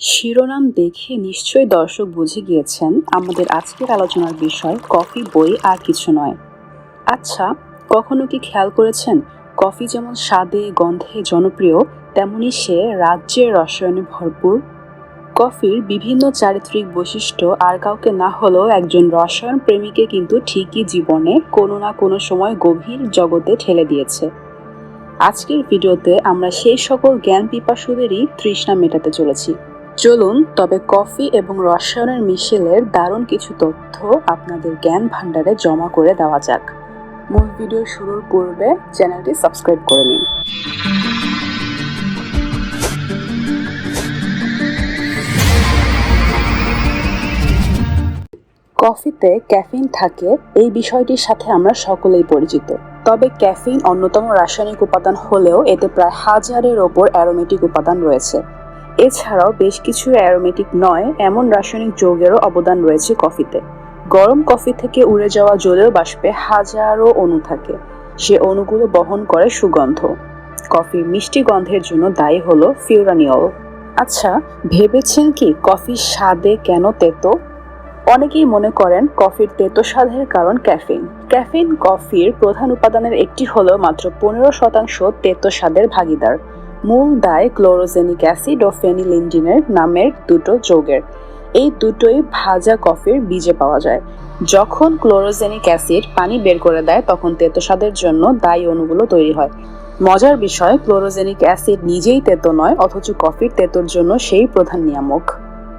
শিরোনাম দেখে নিশ্চয়ই দর্শক বুঝে গিয়েছেন আমাদের আজকের আলোচনার বিষয় কফি, বই আর কিছু নয়। আচ্ছা কখনো কি খেয়াল করেছেন কফি যেমন স্বাদে, গন্ধে জনপ্রিয়, তেমনি সে রাজ্যের রসায়নে ভরপুর? কফির বিভিন্ন চারিত্রিক বৈশিষ্ট্য আর কাউকে না হলেও একজন রসায়ন প্রেমীকে কিন্তু ঠিকই জীবনে কোনো না কোনো সময় গভীর জগতে ঠেলে দিয়েছে। আজকের ভিডিওতে আমরা সেই সকল জ্ঞান পিপাসুদেরই তৃষ্ণা মেটাতে চলেছি। চলুন, তবে কফি এবং রসায়নের মিশেলের দারুণ কিছু তথ্য আপনাদের জ্ঞান ভাণ্ডারে জমা করে দেওয়া যাক। মূল ভিডিও শুরুর পূর্বে চ্যানেলটি সাবস্ক্রাইব করে নিন। কফিতে ক্যাফিন থাকে, এই বিষয়টির সাথে আমরা সকলেই পরিচিত। তবে ক্যাফিন অন্যতম রাসায়নিক উপাদান হলেও এতে প্রায় হাজারের ওপর অ্যারোমেটিক উপাদান রয়েছে। এছাড়াও বেশ কিছু অ্যারোমেটিক নয়, এমন রাসায়নিক যৌগেরও অবদান রয়েছে কফিতে। গরম কফি থেকে উড়ে যাওয়া জলীয় বাষ্পে হাজারো অণু থাকে। সে অণুগুলো বহন করে সুগন্ধ। কফির মিষ্টি গন্ধের জন্য দায়ী হলো ফিউরানিয়ল। আচ্ছা ভেবেছেন কি কফির স্বাদে কেন তেতো? অনেকেই মনে করেন কফির তেতো স্বাদের কারণ ক্যাফিন ক্যাফিন কফির প্রধান উপাদানের একটি হলো মাত্র পনেরো শতাংশ তেতো স্বাদের ভাগিদার। মূল দায় ক্লোরোজেনিক অ্যাসিড ও ফেনিলিন্ডিনের নামের দুটো যৌগের। এই দুটোই ভাজা কফির বীজে পাওয়া যায়। যখন ক্লোরোজেনিক অ্যাসিড পানি বের করে দেয়, তখন তেতো স্বাদের জন্য দায়ী অণুগুলো তৈরি হয়। মজার বিষয়, ক্লোরোজেনিক অ্যাসিড নিজেই তেতো নয়, অথচ কফির তেতোর জন্য সেই প্রধান নিয়ামক।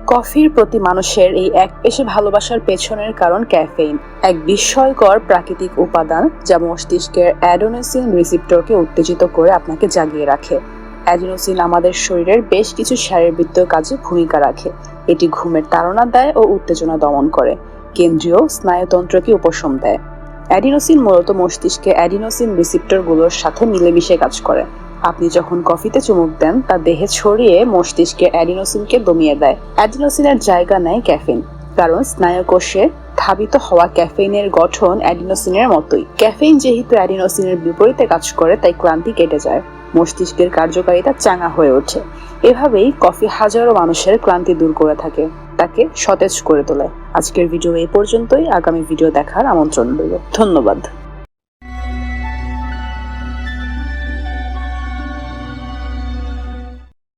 কফির প্রতি মানুষের এই এক পেশে ভালোবাসার পেছনের কারণ ক্যাফেইন, এক বিস্ময়কর প্রাকৃতিক উপাদান যা মস্তিষ্কের অ্যাডোনেসিন রিসিপ্টরকে উত্তেজিত করে আপনাকে জাগিয়ে রাখে। অ্যাডিনোসিন আমাদের শরীরের বেশ কিছু শারীরবৃত্তীয় কাজে ভূমিকা রাখে। এটি ঘুমের তাড়না দেয় ও উত্তেজনা দমন করে। কেন্দ্রীয় স্নায়ুতন্ত্রকে উপশম দেয়। অ্যাডিনোসিন মূলত মস্তিষ্কে অ্যাডিনোসিন রিসিপ্টরগুলোর সাথে মিলেমিশে কাজ করে। আপনি যখন কফিতে চুমুক দেন, তা দেহে ছড়িয়ে মস্তিষ্কে অ্যাডিনোসিনকে দমিয়ে দেয়। অ্যাডিনোসিনের জায়গা নেয় ক্যাফিন কারণ স্নায়ুকোষে ধাবিত হওয়া ক্যাফেইনের গঠন অ্যাডিনোসিনের মতোই। ক্যাফেইন যেহেতু অ্যাডিনোসিনের বিপরীতে কাজ করে, তাই ক্লান্তি কেটে যায়। মস্তিষ্কের কার্যকারিতা চাঙা হয়ে ওঠে। এভাবেই কফি হাজারো মানুষের ক্লান্তি দূর করে থাকে, তাকে সতেজ করে তোলে। আজকের ভিডিও এই পর্যন্তই। আগামী ভিডিও দেখার আমন্ত্রণ রইল। ধন্যবাদ।